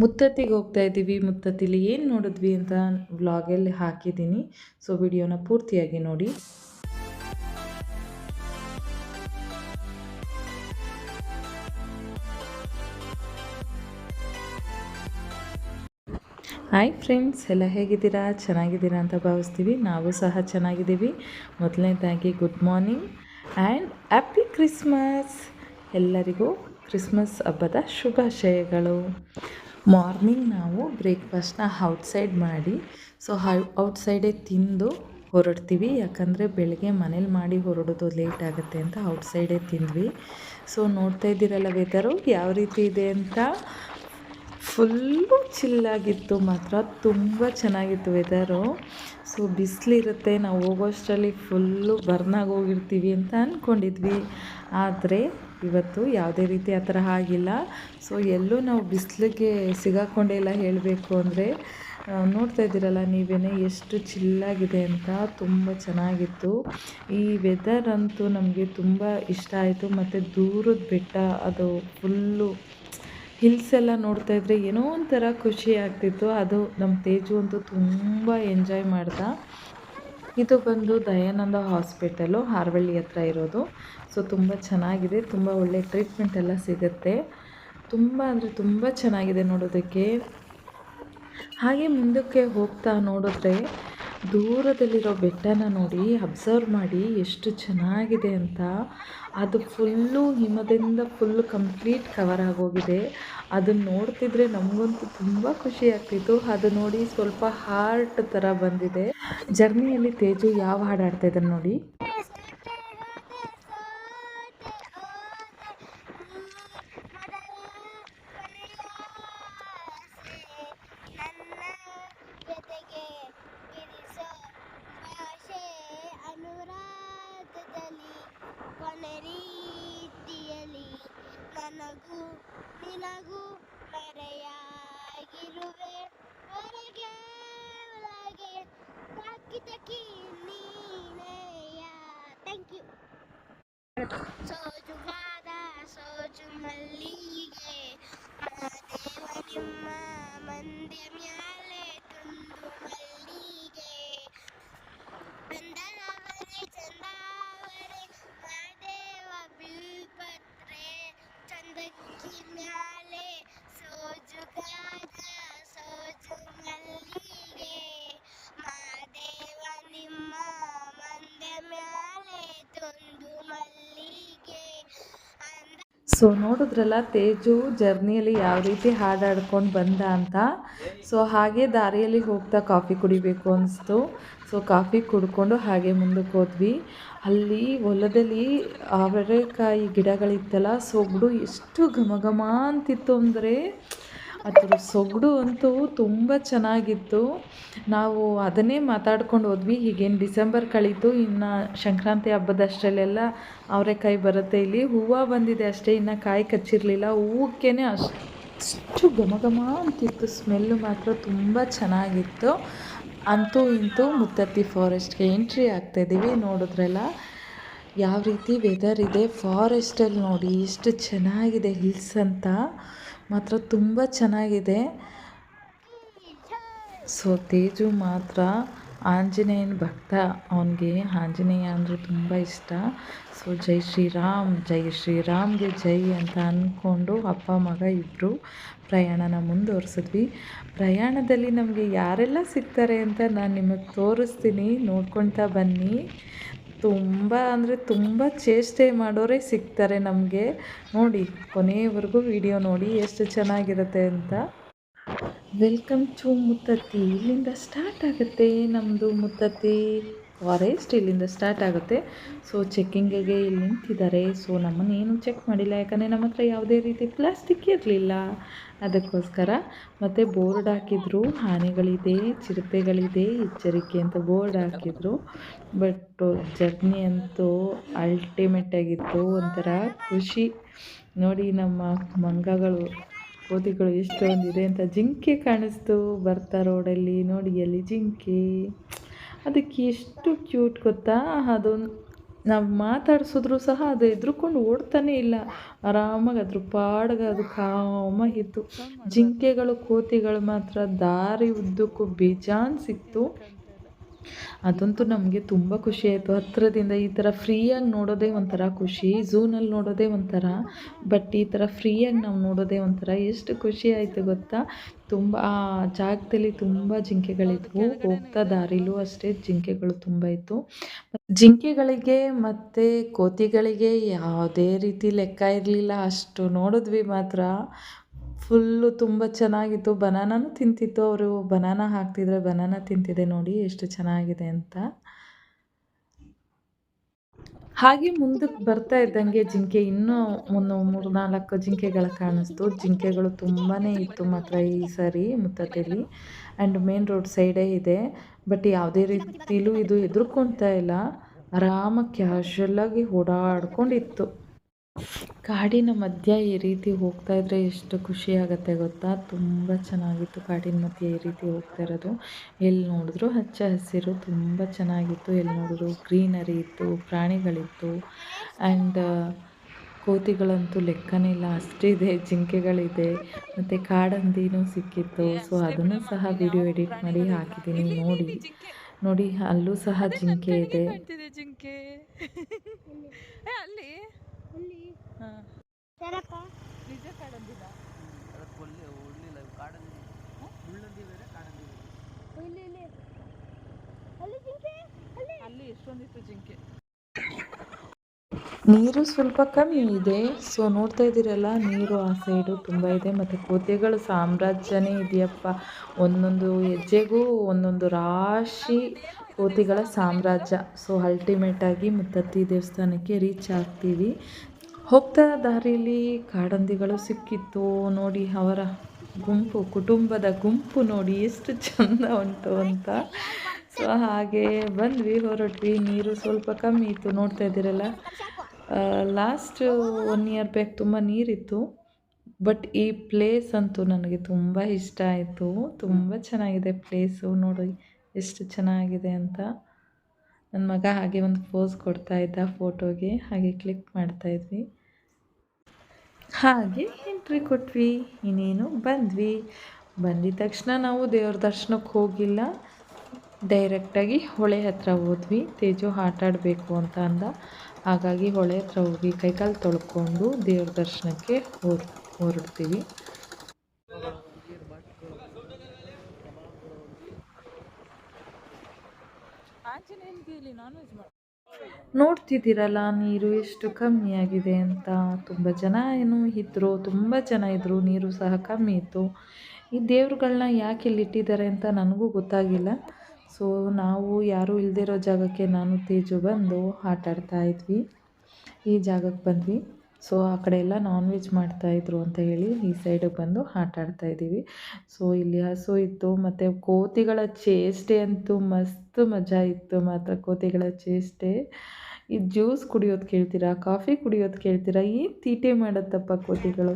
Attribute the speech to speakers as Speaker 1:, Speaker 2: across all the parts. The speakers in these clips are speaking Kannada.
Speaker 1: ಮುತ್ತತ್ತಿಗೆ ಹೋಗ್ತಾ ಇದ್ದೀವಿ, ಮುತ್ತತ್ತಿಲಿ ಏನು ನೋಡಿದ್ವಿ ಅಂತ ವ್ಲಾಗಲ್ಲಿ ಹಾಕಿದ್ದೀನಿ. ಸೊ ವಿಡಿಯೋನ ಪೂರ್ತಿಯಾಗಿ ನೋಡಿ. ಹಾಯ್ ಫ್ರೆಂಡ್ಸ್ ಎಲ್ಲ ಹೇಗಿದ್ದೀರಾ? ಚೆನ್ನಾಗಿದ್ದೀರಾ ಅಂತ ಭಾವಿಸ್ತೀವಿ. ನಾವು ಸಹ ಚೆನ್ನಾಗಿದ್ದೀವಿ. ಮೊದಲನೇದಾಗಿ good morning and happy Christmas ಎಲ್ಲರಿಗೂ ಕ್ರಿಸ್ಮಸ್ ಹಬ್ಬದ ಶುಭಾಶಯಗಳು. ಮಾರ್ನಿಂಗ್ ನಾವು ಬ್ರೇಕ್ಫಾಸ್ಟ್ನ ಔಟ್ಸೈಡ್ ಮಾಡಿ, ಸೊ ಔಟ್ಸೈಡೇ ತಿಂದು ಹೊರಡ್ತೀವಿ. ಯಾಕಂದರೆ ಬೆಳಗ್ಗೆ ಮನೇಲಿ ಮಾಡಿ ಹೊರಡೋದು ಲೇಟ್ ಆಗುತ್ತೆ ಅಂತ ಔಟ್ಸೈಡೇ ತಿಂದ್ವಿ. ಸೊ ನೋಡ್ತಾ ಇದ್ದೀರಲ್ಲ ವೆದರು, ಯಾವ ರೀತಿ ಇದೆ ಅಂತ? ಫುಲ್ಲು ಚಿಲ್ಲಾಗಿತ್ತು ಮಾತ್ರ. ತುಂಬ ಚೆನ್ನಾಗಿತ್ತು ವೆದರು ಸೊ ಬಿಸಿಲಿರುತ್ತೆ. ನಾವು ಹೋಗೋಷ್ಟರಲ್ಲಿ ಫುಲ್ಲು ಬರ್ನಾಗಿ ಹೋಗಿರ್ತೀವಿ ಅಂತ ಅಂದ್ಕೊಂಡಿದ್ವಿ ಆದರೆ, ಇವತ್ತು ಯಾವುದೇ ರೀತಿ ಆ ಥರ ಆಗಿಲ್ಲ. ಸೊ ಎಲ್ಲೂ ನಾವು ಬಿಸಿಲಿಗೆ ಸಿಗಾಕೊಂಡೇ ಇಲ್ಲ ಹೇಳಬೇಕು ಅಂದರೆ ನೋಡ್ತಾ ಇದ್ದೀರಲ್ಲ ನೀವೇ ಎಷ್ಟು ಚಿಲ್ಲಾಗಿದೆ ಅಂತ. ತುಂಬ ಚೆನ್ನಾಗಿತ್ತು. ಈ ವೆದರ್ ಅಂತೂ ನಮಗೆ ತುಂಬ ಇಷ್ಟ ಆಯಿತು. ಮತ್ತು ದೂರದ ಬೆಟ್ಟ ಅದು ಫುಲ್ಲು ಹಿಲ್ಸ್ ಎಲ್ಲ ನೋಡ್ತಾ ಇದ್ರೆ ಏನೋ ಒಂಥರ ಖುಷಿ ಆಗ್ತಿತ್ತು. ಅದು ನಮ್ಮ ತೇಜು ಅಂತೂ ತುಂಬ ಎಂಜಾಯ್ ಮಾಡ್ದ. ಇದು ಬಂದು ದಯಾನಂದ ಹಾಸ್ಪಿಟಲು ಹಾರವಳ್ಳಿ ಹತ್ರ ಇರೋದು. ಸೊ ತುಂಬ ಚೆನ್ನಾಗಿದೆ. ತುಂಬ ಒಳ್ಳೆ ಟ್ರೀಟ್ಮೆಂಟ್ ಎಲ್ಲ ಸಿಗುತ್ತೆ. ತುಂಬ ಅಂದರೆ ತುಂಬ ಚೆನ್ನಾಗಿದೆ ನೋಡೋದಕ್ಕೆ. ಹಾಗೆ ಮುಂದಕ್ಕೆ ಹೋಗ್ತಾ ನೋಡಿದ್ರೆ ದೂರದಲ್ಲಿರೋ ಬೆಟ್ಟನ ನೋಡಿ ಅಬ್ಸರ್ವ್ ಮಾಡಿ ಎಷ್ಟು ಚೆನ್ನಾಗಿದೆ ಅಂತ. ಅದು ಫುಲ್ಲು ಹಿಮದಿಂದ ಫುಲ್ಲು ಕಂಪ್ಲೀಟ್ ಕವರ್ ಆಗೋಗಿದೆ. ಅದನ್ನು ನೋಡ್ತಿದ್ರೆ ನಮಗಂತೂ ತುಂಬ ಖುಷಿ ಆಗ್ತಿತ್ತು. ಅದು ನೋಡಿ ಸ್ವಲ್ಪ ಹಾರ್ಟ್ ಥರ ಬಂದಿದೆ. ಜರ್ನಿಯಲ್ಲಿ ತೇಜು ಯಾವ ಹಾಡು ಆಡ್ತಾ ಇದ್ದಾನೆ ನೋಡಿ.
Speaker 2: দেখি
Speaker 1: ಸೊ ನೋಡಿದ್ರಲ್ಲ, ತೇಜು ಜರ್ನಿಯಲ್ಲಿ ಯಾವ ರೀತಿ ಹಾಡಾಡ್ಕೊಂಡು ಬಂದ ಅಂತ. ಸೊ ಹಾಗೆ ದಾರಿಯಲ್ಲಿ ಹೋಗ್ತಾ ಕಾಫಿ ಕುಡಿಬೇಕು ಅನಿಸ್ತು. ಸೊ ಕಾಫಿ ಕುಡ್ಕೊಂಡು ಹಾಗೆ ಮುಂದಕ್ಕೆ ಹೋದ್ವಿ. ಅಲ್ಲಿ ಹೊಲದಲ್ಲಿ ಅವರೆಕಾಯಿ ಗಿಡಗಳಿತ್ತಲ್ಲ ಸೊಗಡು ಎಷ್ಟು ಘಮ ಘಮ ಅಂತಿತ್ತು ಅಂದರೆ ಅದ್ರ ಸೊಗಡು ಅಂತೂ ತುಂಬ ಚೆನ್ನಾಗಿತ್ತು. ನಾವು ಅದನ್ನೇ ಮಾತಾಡ್ಕೊಂಡು ಹೋದ್ವಿ. ಹೀಗೇನು ಡಿಸೆಂಬರ್ ಕಳೀತು. ಇನ್ನು ಸಂಕ್ರಾಂತಿ ಹಬ್ಬದಷ್ಟರಲ್ಲೆಲ್ಲ ಅವರೆಕಾಯಿ ಬರುತ್ತೆ ಇಲ್ಲಿ. ಹೂವು ಬಂದಿದೆ ಅಷ್ಟೇ. ಇನ್ನು ಕಾಯಿ ಕಚ್ಚಿರಲಿಲ್ಲ. ಹೂವಕ್ಕೇ ಅಷ್ಟು ಘಮ ಘಮ ಅಂತಿತ್ತು. ಸ್ಮೆಲ್ಲು ಮಾತ್ರ ತುಂಬ ಚೆನ್ನಾಗಿತ್ತು. ಅಂತೂ ಇಂತೂ ಮುತ್ತತ್ತಿ ಫಾರೆಸ್ಟ್ಗೆ ಎಂಟ್ರಿ ಆಗ್ತಾಯಿದ್ದೀವಿ ನೋಡಿದ್ರಲ್ಲ. ಯಾವ ರೀತಿ ವೆದರ್ ಇದೆ ಫಾರೆಸ್ಟಲ್ಲಿ ನೋಡಿ. ಎಷ್ಟು ಚೆನ್ನಾಗಿದೆ ಹಿಲ್ಸ್ ಅಂತ. ಮಾತ್ರ ತುಂಬ ಚೆನ್ನಾಗಿದೆ. ಸೊ ತೇಜು ಮಾತ್ರ ಆಂಜನೇಯನ ಭಕ್ತ. ಅವನಿಗೆ ಆಂಜನೇಯ ಅಂದರೆ ತುಂಬ ಇಷ್ಟ. ಸೊ ಜೈ ಶ್ರೀರಾಮ್, ಜೈ ಶ್ರೀರಾಮ್ಗೆ ಜೈ ಅಂತ ಅಂದ್ಕೊಂಡು ಅಪ್ಪ, ಮಗ ಇಬ್ಬರು ಪ್ರಯಾಣನ ಮುಂದುವರ್ಸಿದ್ವಿ. ಪ್ರಯಾಣದಲ್ಲಿ ನಮಗೆ ಯಾರೆಲ್ಲ ಸಿಗ್ತಾರೆ ಅಂತ ನಾನು ನಿಮಗೆ ತೋರಿಸ್ತೀನಿ. ನೋಡ್ಕೊಳ್ತಾ ಬನ್ನಿ. ತುಂಬ ಅಂದರೆ ತುಂಬ ಚೇಷ್ಟೆ ಮಾಡೋರೇ ಸಿಗ್ತಾರೆ ನಮಗೆ. ನೋಡಿ ಕೊನೆಯವರೆಗೂ ವಿಡಿಯೋ ನೋಡಿ ಎಷ್ಟು ಚೆನ್ನಾಗಿರುತ್ತೆ ಅಂತ. Welcome to Muthathi. ಇಲ್ಲಿಂದ ಸ್ಟಾರ್ಟ್ ಆಗುತ್ತೆ ನಮ್ಮದು ಮುತ್ತತ್ತಿ. ಫಾರೆಸ್ಟ್ ಇಲ್ಲಿಂದ ಸ್ಟಾರ್ಟ್ ಆಗುತ್ತೆ. ಸೊ ಚೆಕ್ಕಿಂಗಿಗೆ ಇಲ್ಲಿ ನಿಂತಿದ್ದಾರೆ. ಸೊ ನಮ್ಮನ್ನೇನು ಚೆಕ್ ಮಾಡಿಲ್ಲ. ಯಾಕಂದರೆ ನಮ್ಮ ಹತ್ರ ಯಾವುದೇ ರೀತಿ ಪ್ಲಾಸ್ಟಿಕ್ ಇರಲಿಲ್ಲ. ಅದಕ್ಕೋಸ್ಕರ ಮತ್ತು ಬೋರ್ಡ್ ಹಾಕಿದ್ರು ಆನೆಗಳಿದೆ ಚಿರತೆಗಳಿದೆ, ಎಚ್ಚರಿಕೆ ಅಂತ ಬೋರ್ಡ್ ಹಾಕಿದ್ರು. ಬಟ್ ಜರ್ನಿ ಅಂತೂ ಅಲ್ಟಿಮೇಟ್ ಆಗಿತ್ತು, ಒಂಥರ ಖುಷಿ. ನೋಡಿ ನಮ್ಮ ಮಂಗಗಳು, ಕೋತಿಗಳು ಎಷ್ಟೊಂದಿದೆ ಅಂತ ಜಿಂಕೆ ಕಾಣಿಸ್ತು ಬರ್ತಾ ರೋಡಲ್ಲಿ, ನೋಡಿ ಅಲ್ಲಿ ಜಿಂಕೆ. ಅದಕ್ಕೆ ಎಷ್ಟು ಕ್ಯೂಟ್ ಗೊತ್ತಾ? ಅದೊಂದು ನಾವು ಮಾತಾಡ್ಸಿದ್ರು ಸಹ ಅದು ಎದ್ರುಕೊಂಡು ಓಡ್ತಾನೆ ಇಲ್ಲ. ಆರಾಮಾಗಿ ಅದ್ರ ಪಾಡ್ಗೆ ಅದು ಕಾಮಾಗಿತ್ತು ಜಿಂಕೆಗಳು ಕೋತಿಗಳು ಮಾತ್ರ ದಾರಿ ಉದ್ದಕ್ಕೂ ಬೇಜಾನ್ ಸಿಕ್ತು. ಅದಂತೂ ನಮಗೆ ತುಂಬ ಖುಷಿ ಆಯಿತು. ಹತ್ತಿರದಿಂದ ಈ ಥರ ಫ್ರೀಯಾಗಿ ನೋಡೋದೇ ಒಂಥರ ಖುಷಿ, ಝೂನಲ್ಲಿ ನೋಡೋದೇ ಒಂಥರ, ಬಟ್ ಈ ಥರ ಫ್ರೀಯಾಗಿ ನಾವು ನೋಡೋದೇ ಒಂಥರ ಎಷ್ಟು ಖುಷಿ ಆಯಿತು ಗೊತ್ತಾ? ತುಂಬ, ಆ ಜಾಗದಲ್ಲಿ ತುಂಬ ಜಿಂಕೆಗಳಿದ್ವು. ಹೋಗ್ತಾ ದಾರಿಲೂ ಅಷ್ಟೇ ಜಿಂಕೆಗಳು ತುಂಬ ಇತ್ತು. ಜಿಂಕೆಗಳಿಗೆ ಮತ್ತು ಕೋತಿಗಳಿಗೆ ಯಾವುದೇ ರೀತಿ ಲೆಕ್ಕ ಇರಲಿಲ್ಲ. ಅಷ್ಟು ನೋಡಿದ್ವಿ ಮಾತ್ರ. ಫುಲ್ಲು ತುಂಬ ಚೆನ್ನಾಗಿತ್ತು. ಬನಾನೂ ತಿಂತಿತ್ತು. ಅವರು ಬನಾನ ಹಾಕ್ತಿದ್ರೆ ಬನಾನ ತಿಂತಿದೆ ನೋಡಿ ಎಷ್ಟು ಚೆನ್ನಾಗಿದೆ ಅಂತ. ಹಾಗೆ ಮುಂದಕ್ಕೆ ಬರ್ತಾ ಇದ್ದಂಗೆ ಜಿಂಕೆ. ಇನ್ನೂ ಒಂದು ಮೂರು ನಾಲ್ಕು ಜಿಂಕೆಗಳು ಕಾಣಿಸ್ತು. ಜಿಂಕೆಗಳು ತುಂಬಾ ಇತ್ತು ಮಾತ್ರ ಈ ಸರಿ ಮುತ್ತತೆಲಿ ಆ್ಯಂಡ್ ಮೇನ್ ರೋಡ್ ಸೈಡೇ ಇದೆ. ಬಟ್ ಯಾವುದೇ ರೀತಿಲೂ ಇದು ಎದುರ್ಕೊಳ್ತಾ ಇಲ್ಲ. ಆರಾಮಾಗಿ ಕ್ಯಾಶುವಲ್ಲಾಗಿ ಓಡಾಡ್ಕೊಂಡಿತ್ತು. ಕಾಡಿನ ಮಧ್ಯ ಈ ರೀತಿ ಹೋಗ್ತಾ ಇದ್ರೆ ಎಷ್ಟು ಖುಷಿ ಆಗುತ್ತೆ ಗೊತ್ತಾ? ತುಂಬ ಚೆನ್ನಾಗಿತ್ತು ಕಾಡಿನ ಮಧ್ಯೆ ಈ ರೀತಿ ಹೋಗ್ತಾ ಇರೋದು. ಎಲ್ಲಿ ನೋಡಿದ್ರು ಹಚ್ಚ ಹಸಿರು, ತುಂಬ ಚೆನ್ನಾಗಿತ್ತು. ಎಲ್ಲಿ ನೋಡಿದ್ರು ಗ್ರೀನರಿ ಇತ್ತು, ಪ್ರಾಣಿಗಳಿತ್ತು. ಆ್ಯಂಡ್ ಕೋತಿಗಳಂತೂ ಲೆಕ್ಕನೇ ಇಲ್ಲ. ಅಷ್ಟಿದೆ, ಜಿಂಕೆಗಳಿದೆ, ಮತ್ತು ಕಾಡಂದಿನೂ ಸಿಕ್ಕಿತ್ತು. ಸೊ ಅದನ್ನು ಸಹ ವಿಡಿಯೋ ಎಡಿಟ್ ಮಾಡಿ ಹಾಕಿದ್ದೀನಿ, ನೋಡಿ. ನೋಡಿ, ಅಲ್ಲೂ ಸಹ ಜಿಂಕೆ ಇದೆ.
Speaker 3: ಜಿಂಕೆ ಅಲ್ಲಿ?
Speaker 2: ಅಲ್ಲಿ
Speaker 3: ಹಾಂ.
Speaker 2: ಯಾರಪ್ಪ
Speaker 3: ನಿಜ ಕಾಡಂದಿಲ್ಲ
Speaker 2: ಇಲ್ಲಿ ಇಲ್ಲಿ ಅಲ್ಲಿ ಜಿಂಕೆ ಅಲ್ಲಿ.
Speaker 3: ಅಲ್ಲಿ ಎಷ್ಟೊಂದಿತ್ತು ಜಿಂಕೆ.
Speaker 1: ನೀರು ಸ್ವಲ್ಪ ಕಮ್ಮಿ ಇದೆ. ಸೊ ನೋಡ್ತಾ ಇದ್ದೀರಲ್ಲ ನೀರು ಆ ಸೈಡು ತುಂಬ ಇದೆ ಮತ್ತು ಕೋತೆಗಳ ಸಾಮ್ರಾಜ್ಯನೇ ಇದೆಯಪ್ಪ. ಒಂದೊಂದು ಹೆಜ್ಜೆಗೂ ಒಂದೊಂದು ರಾಶಿ ಕೋತಿಗಳ ಸಾಮ್ರಾಜ್ಯ. ಸೊ ಅಲ್ಟಿಮೇಟಾಗಿ ಮುತ್ತತ್ತಿ ದೇವಸ್ಥಾನಕ್ಕೆ ರೀಚ್ ಆಗ್ತೀವಿ. ಹೋಗ್ತಾ ದಾರಿಯಲ್ಲಿ ಕಾಡಂದಿಗಳು ಸಿಕ್ಕಿತ್ತು. ನೋಡಿ, ಅವರ ಗುಂಪು, ಕುಟುಂಬದ ಗುಂಪು ನೋಡಿ ಎಷ್ಟು ಚಂದ ಉಂಟು ಅಂತ. ಸೊ ಹಾಗೆ ಬಂದ್ವಿ, ಹೊರಟ್ವಿ. ನೀರು ಸ್ವಲ್ಪ ಕಮ್ಮಿ ಇತ್ತು. ನೋಡ್ತಾ ಇದ್ದೀರಲ್ಲ ಲಾಸ್ಟ್ ಒನ್ ಇಯರ್ ಬ್ಯಾಕ್ ತುಂಬ ನೀರಿತ್ತು. ಬಟ್ ಈ ಪ್ಲೇಸ್ ಅಂತೂ ನನಗೆ ತುಂಬ ಇಷ್ಟ ಆಯಿತು. ತುಂಬ ಚೆನ್ನಾಗಿದೆ ಪ್ಲೇಸು ನೋಡಿ ಎಷ್ಟು ಚೆನ್ನಾಗಿದೆ ಅಂತ. ನನ್ನ ಮಗ ಹಾಗೆ ಒಂದು ಪೋಸ್ ಕೊಡ್ತಾ ಇದ್ದ ಫೋಟೋಗೆ ಹಾಗೆ ಕ್ಲಿಕ್ ಮಾಡ್ತಾ ಇದ್ವಿ. ಹಾಗೆ ಎಂಟ್ರಿ ಕೊಟ್ವಿ, ಇನ್ನೇನು ಬಂದ್ವಿ. ಬಂದಿದ ತಕ್ಷಣ ನಾವು ದೇವ್ರ ದರ್ಶನಕ್ಕೆ ಹೋಗಿಲ್ಲ. ಡೈರೆಕ್ಟಾಗಿ ಹೊಳೆ ಹತ್ರ ಹೋದ್ವಿ. ತೇಜು ಆಟ ಆಡಬೇಕು ಅಂತ ಅಂದ. ಹಾಗಾಗಿ ಹೊಳೆ ಹತ್ರ ಹೋಗಿ ಕೈಕಾಲು ತೊಳ್ಕೊಂಡು ದೇವ್ರ ದರ್ಶನಕ್ಕೆ ಹೊರ್, ಹೊರಡ್ತೀವಿ
Speaker 3: ಆಂಜನೇಯನಿಗೆ ಇಲ್ಲಿ ನಾನ್ ವೆಜ್ ಮಾಡಿ
Speaker 1: ನೋಡ್ತಿದ್ದೀರಲ್ಲ, ನೀರು ಎಷ್ಟು ಕಮ್ಮಿ ಆಗಿದೆ ಅಂತ. ತುಂಬ ಜನ ಏನು ಇದ್ದರು ತುಂಬ ಜನ ಇದ್ದರು ನೀರು ಸಹ ಕಮ್ಮಿ ಇತ್ತು. ಈ ದೇವ್ರುಗಳನ್ನ ಯಾಕೆ ಇಲ್ಲಿ ಇಟ್ಟಿದ್ದಾರೆ ಅಂತ ನನಗೂ ಗೊತ್ತಾಗಿಲ್ಲ. ಸೊ ನಾವು ಯಾರೂ ಇಲ್ದಿರೋ ಜಾಗಕ್ಕೆ ನಾನು ತೇಜು ಬಂದು ಆಟಾಡ್ತಾ ಇದ್ವಿ. ಈ ಜಾಗಕ್ಕೆ ಬಂದ್ವಿ. ಸೊ, ಆ ಕಡೆ ಎಲ್ಲ ನಾನ್ ವೆಜ್ ಮಾಡ್ತಾಯಿದ್ರು ಅಂತ ಹೇಳಿ ಈ ಸೈಡಿಗೆ ಬಂದು ಆಟ ಆಡ್ತಾ ಇದ್ದೀವಿ. ಸೊ, ಇಲ್ಲಿ ಹಸು ಇತ್ತು, ಮತ್ತು ಕೋತಿಗಳ ಚೇಷ್ಟೆ ಅಂತೂ ಮಸ್ತ್ ಮಜಾ ಇತ್ತು ಮಾತ್ರ, ಕೋತಿಗಳ ಚೇಷ್ಟೆ. ಈ ಜ್ಯೂಸ್ ಕುಡಿಯೋದು ಕೇಳ್ತೀರಾ ಕಾಫಿ ಕುಡಿಯೋದು ಕೇಳ್ತೀರಾ, ಏನು ತೀಟೆ ಮಾಡುತ್ತಪ್ಪ ಕೋತಿಗಳು?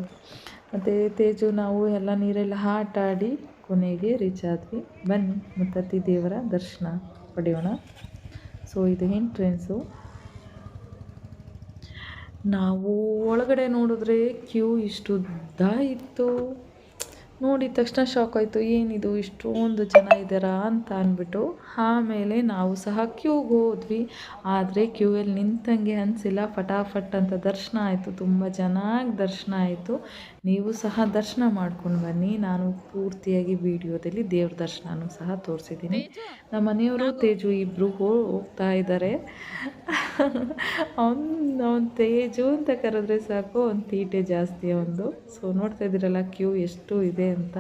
Speaker 1: ಮತ್ತು ತೇಜು, ನಾವು ಎಲ್ಲ ನೀರೆಲ್ಲ ಆಟ ಆಡಿ ಕೊನೆಗೆ ರೀಚ್ ಆದ್ವಿ. ಬನ್ನಿ, ಮುತ್ತತ್ತಿ ದೇವರ ದರ್ಶನ ಪಡೆಯೋಣ. ಸೊ, ಇದು ಎಂಟ್ರೆನ್ಸು ನಾವು ಒಳಗಡೆ ನೋಡಿದ್ರೆ ಕ್ಯೂ ಇಷ್ಟು ಉದ್ದ ಇತ್ತು. ನೋಡಿದ ತಕ್ಷಣ ಶಾಕ್ ಆಯಿತು. ಏನಿದು? ಇಷ್ಟೊಂದು ಜನ ಇದ್ದಾರಾ ಅಂತ ಅಂದ್ಬಿಟ್ಟು ಆಮೇಲೆ ನಾವು ಸಹ ಕ್ಯೂಗೆ ಹೋದ್ವಿ. ಆದರೆ ಕ್ಯೂಯಲ್ಲಿ ನಿಂತಂಗೆ ಅನಿಸಿಲ್ಲ. ಫಟಾಫಟ್ ಅಂತ ದರ್ಶನ ಆಯಿತು. ತುಂಬ ಚೆನ್ನಾಗಿ ದರ್ಶನ ಆಯಿತು. ನೀವು ಸಹ ದರ್ಶನ ಮಾಡ್ಕೊಂಡು ಬನ್ನಿ. ನಾನು ಪೂರ್ತಿಯಾಗಿ ವಿಡಿಯೋದಲ್ಲಿ ದೇವ್ರ ದರ್ಶನನೂ ಸಹ ತೋರಿಸಿದ್ದೀನಿ. ನಮ್ಮ ಮನೆಯವರು ತೇಜು ಇಬ್ಬರು ಹೋಗ್ತಾ ಇದ್ದಾರೆ ಅವ್ನು ಅವ್ನು ತೇಜು ಅಂತ ಕರೆದ್ರೆ ಸಾಕು. ಒಂದು ತೀಟೆ ಜಾಸ್ತಿ ಒಂದು ಸೊ ನೋಡ್ತಾ ಇದ್ದೀರಲ್ಲ ಕ್ಯೂ ಎಷ್ಟು ಇದೆ ಅಂತ.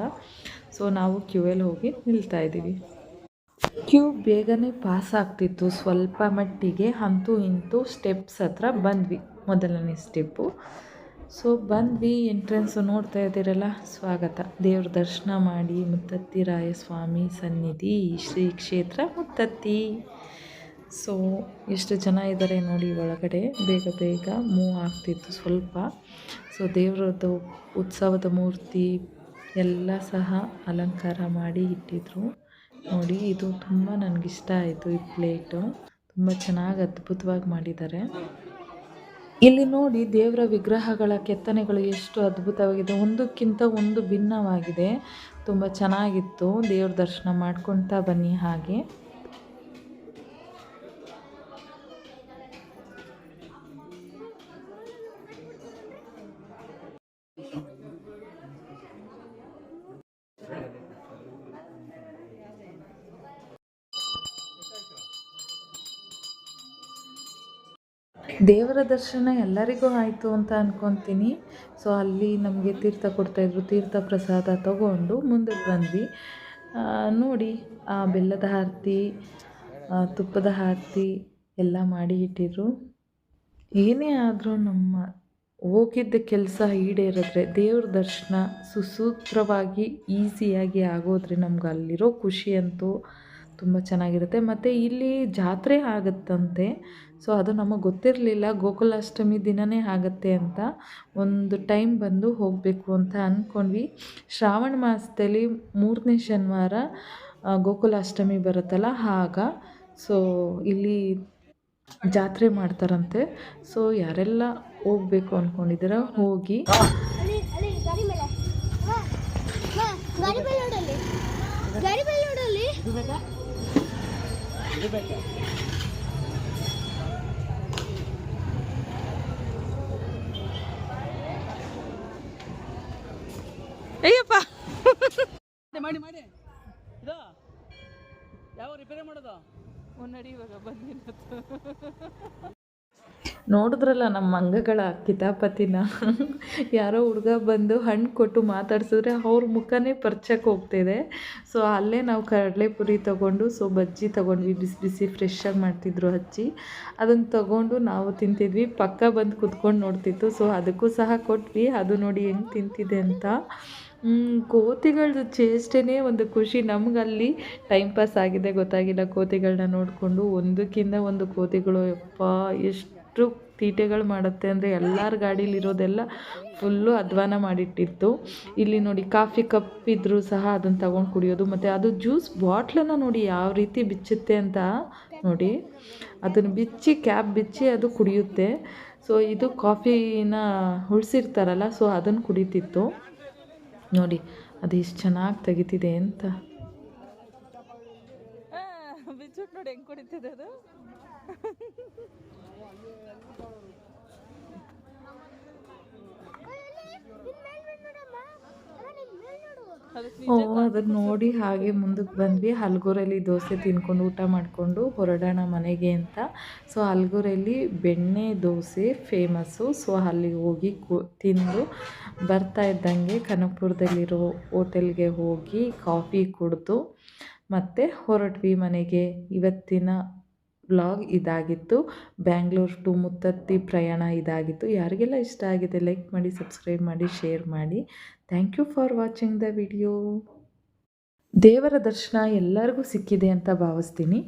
Speaker 1: ಸೊ ನಾವು ಕ್ಯೂಯಲ್ಲಿ ಹೋಗಿ ನಿಲ್ತಾ ಇದ್ದೀವಿ. ಕ್ಯೂ ಬೇಗನೆ ಪಾಸ್ ಆಗ್ತಿತ್ತು. ಸ್ವಲ್ಪ ಮಟ್ಟಿಗೆ ಅಂತೂ ಇಂತೂ ಸ್ಟೆಪ್ಸ್ ಹತ್ರ ಬಂದ್ವಿ. ಮೊದಲನೇ ಸ್ಟೆಪ್ಪು ಸೊ ಬಂದ್ವಿ. ಎಂಟ್ರೆನ್ಸು ನೋಡ್ತಾ ಇದ್ದೀರಲ್ಲ? ಸ್ವಾಗತ. ದೇವ್ರ ದರ್ಶನ ಮಾಡಿ ಮುತ್ತತ್ತಿ ರಾಯಸ್ವಾಮಿ ಸನ್ನಿಧಿ, ಶ್ರೀ ಕ್ಷೇತ್ರ ಮುತ್ತತ್ತಿ. ಸೊ ಎಷ್ಟು ಜನ ಇದ್ದಾರೆ ನೋಡಿ ಒಳಗಡೆ. ಬೇಗ ಬೇಗ ಮೂವ್ ಆಗ್ತಿತ್ತು ಸ್ವಲ್ಪ. ಸೊ ದೇವರದ್ದು ಉತ್ಸವದ ಮೂರ್ತಿ ಎಲ್ಲ ಸಹ ಅಲಂಕಾರ ಮಾಡಿ ಇಟ್ಟಿದ್ರು. ನೋಡಿ, ಇದು ತುಂಬ ನನಗಿಷ್ಟ ಆಯಿತು ಈ ಪ್ಲೇಟು. ತುಂಬ ಚೆನ್ನಾಗಿ ಅದ್ಭುತವಾಗಿ ಮಾಡಿದ್ದಾರೆ. ಇಲ್ಲಿ ನೋಡಿ, ದೇವರ ವಿಗ್ರಹಗಳ ಕೆತ್ತನೆಗಳು ಎಷ್ಟು ಅದ್ಭುತವಾಗಿದೆ. ಒಂದಕ್ಕಿಂತ ಒಂದು ಭಿನ್ನವಾಗಿದೆ. ತುಂಬ ಚೆನ್ನಾಗಿತ್ತು. ದೇವ್ರ ದರ್ಶನ ಮಾಡ್ಕೊಳ್ತಾ ಬನ್ನಿ ಹಾಗೆ. ದೇವರ ದರ್ಶನ ಎಲ್ಲರಿಗೂ ಆಯಿತು ಅಂತ ಅಂದ್ಕೊತೀನಿ ಸೊ ಅಲ್ಲಿ ನಮಗೆ ತೀರ್ಥ ಕೊಡ್ತಾಯಿದ್ರು ತೀರ್ಥ ಪ್ರಸಾದ ತಗೊಂಡು ಮುಂದೆ ಬಂದ್ವಿ. ನೋಡಿ, ಆ ಬೆಲ್ಲದ ಆರತಿ ತುಪ್ಪದ ಆರತಿ ಎಲ್ಲ ಮಾಡಿ ಇಟ್ಟಿದ್ರು. ಏನೇ ಆದರೂ ನಮ್ಮ ಹೋಗಿದ್ದ ಕೆಲಸ ಈಡೇರಿದ್ರೆ, ದೇವ್ರ ದರ್ಶನ ಸುಸೂತ್ರವಾಗಿ, ಈಸಿಯಾಗಿ ಆಗೋದ್ರೆ ನಮ್ಗೆ ಅಲ್ಲಿರೋ ಖುಷಿ ಅಂತೂ ತುಂಬ ಚೆನ್ನಾಗಿರುತ್ತೆ. ಮತ್ತು ಇಲ್ಲಿ ಜಾತ್ರೆ ಆಗುತ್ತಂತೆ. ಸೊ ಅದು ನಮಗೆ ಗೊತ್ತಿರಲಿಲ್ಲ. ಗೋಕುಲಾಷ್ಟಮಿ ದಿನವೇ ಆಗುತ್ತೆ ಅಂತ ಒಂದು ಟೈಮ್ ಬಂದು ಹೋಗಬೇಕು ಅಂತ ಅಂದ್ಕೊಂಡ್ವಿ ಶ್ರಾವಣ ಮಾಸದಲ್ಲಿ ಮೂರನೇ ಶನಿವಾರ ಗೋಕುಲಾಷ್ಟಮಿ ಬರುತ್ತಲ್ಲ ಆಗ. ಸೊ ಇಲ್ಲಿ ಜಾತ್ರೆ ಮಾಡ್ತಾರಂತೆ. ಸೊ ಯಾರೆಲ್ಲ ಹೋಗ್ಬೇಕು ಅಂದ್ಕೊಂಡಿದ್ದೀರ ಹೋಗಿ.
Speaker 2: ಅಲ್ಲಿ ಅಲ್ಲಿ ಗಾಡಿ
Speaker 3: ಅಯ್ಯಪ್ಪ.
Speaker 4: ಮಾಡಿ ಮಾಡಿ. ಇದು? ಯಾವ ರಿಪೇರಿ ಮಾಡೋದು?
Speaker 3: ಮುನ್ನಡಿ ಇವಾಗ ಬಂದಿರೋದು.
Speaker 1: ನೋಡಿದ್ರಲ್ಲ ನಮ್ಮ ಅಂಗಗಳ ಕಿತಾಪತಿನ. ಯಾರೋ ಹುಡುಗ ಬಂದು ಹಣ್ಣು ಕೊಟ್ಟು ಮಾತಾಡ್ಸಿದ್ರೆ ಅವ್ರ ಮುಖನೇ ಪರ್ಚಕ್ಕೆ ಹೋಗ್ತಿದೆ. ಸೊ ಅಲ್ಲೇ ನಾವು ಕಡಲೆಪುರಿ ತೊಗೊಂಡು ಸೊ ಬಜ್ಜಿ ತೊಗೊಂಡ್ವಿ, ಬಿಸಿ ಬಿಸಿ ಫ್ರೆಶ್ಶಾಗಿ ಮಾಡ್ತಿದ್ರು ಹಚ್ಚಿ ಅದನ್ನು ತೊಗೊಂಡು ನಾವು ತಿಂತಿದ್ವಿ. ಪಕ್ಕ ಬಂದು ಕುತ್ಕೊಂಡು ನೋಡ್ತಿತ್ತು. ಸೊ ಅದಕ್ಕೂ ಸಹ ಕೊಟ್ವಿ. ಅದು ನೋಡಿ ಹೆಂಗೆ ತಿಂತಿದೆ ಅಂತ. ಕೋತಿಗಳ ಚೇಷ್ಟೆನೇ ಒಂದು ಖುಷಿ. ನಮಗಲ್ಲಿ ಟೈಮ್ ಪಾಸ್ ಆಗಿದೆ, ಗೊತ್ತಾಗಿಲ್ಲ ಕೋತಿಗಳನ್ನ ನೋಡಿಕೊಂಡು. ಒಂದಕ್ಕಿಂತ ಒಂದು ಕೋತಿಗಳು, ಯಪ್ಪ, ಎಷ್ಟು ತೀಟೆಗಳು ಮಾಡುತ್ತೆ ಅಂದರೆ ಎಲ್ಲರ ಗಾಡೀಲಿರೋದೆಲ್ಲ ಫುಲ್ಲು ಅಧ್ವಾನ ಮಾಡಿಟ್ಟಿತ್ತು. ಇಲ್ಲಿ ನೋಡಿ ಕಾಫಿ ಕಪ್ ಇದ್ದರೂ ಸಹ ಅದನ್ನು ತಗೊಂಡು ಕುಡಿಯೋದು, ಮತ್ತು ಅದು ಜ್ಯೂಸ್ ಬಾಟ್ಲನ್ನು ನೋಡಿ ಯಾವ ರೀತಿ ಬಿಚ್ಚುತ್ತೆ ಅಂತ ನೋಡಿ. ಅದನ್ನು ಬಿಚ್ಚಿ ಕ್ಯಾಪ್ ಬಿಚ್ಚಿ ಅದು ಕುಡಿಯುತ್ತೆ. ಸೊ ಇದು ಕಾಫಿನ ಉಳಿಸಿರ್ತಾರಲ್ಲ ಸೊ ಅದನ್ನು ಕುಡಿತಿತ್ತು. ನೋಡಿ, ಅದು ಇಷ್ಟು ಚೆನ್ನಾಗಿ ತೆಗಿತಿದೆ ಅಂತ.
Speaker 3: ನೋಡಿ ಹೆಂಗೆ ಕುಡಿತಿದೆ ಅದು.
Speaker 1: ಅದನ್ನ ನೋಡಿ ಹಾಗೆ ಮುಂದಕ್ಕೆ ಬಂದ್ವಿ. ಹಲ್ಗೂರಲ್ಲಿ ದೋಸೆ ತಿನ್ಕೊಂಡು ಊಟ ಮಾಡಿಕೊಂಡು ಹೊರಡೋಣ ಮನೆಗೆ ಅಂತ. ಸೊ ಹಲ್ಗೂರಲ್ಲಿ ಬೆಣ್ಣೆ ದೋಸೆ ಫೇಮಸ್ಸು. ಸೊ ಅಲ್ಲಿಗೆ ಹೋಗಿ ಕು, ತಿಂದು ಬರ್ತಾ ಇದ್ದಂಗೆ ಕನಕಪುರದಲ್ಲಿರೋ ಹೋಟೆಲ್ಗೆ ಹೋಗಿ ಕಾಫಿ ಕುಡಿದು ಮತ್ತು ಹೊರಟ್ವಿ ಮನೆಗೆ. ಇವತ್ತಿನ ವ್ಲಾಗ್ ಇದಾಗಿತ್ತು. ಬ್ಯಾಂಗ್ಳೂರ್ ಟು ಮುತ್ತತ್ತಿ ಪ್ರಯಾಣ ಇದಾಗಿತ್ತು. ಯಾರಿಗೆಲ್ಲ ಇಷ್ಟ ಆಗಿದೆ ಲೈಕ್ ಮಾಡಿ ಸಬ್ಸ್ಕ್ರೈಬ್ ಮಾಡಿ ಶೇರ್ ಮಾಡಿ. Thank you for watching the video ದೇವರ ದರ್ಶನ ಎಲ್ಲರಿಗೂ ಸಿಕ್ಕಿದೆ ಅಂತ ಭಾವಿಸ್ತೀನಿ.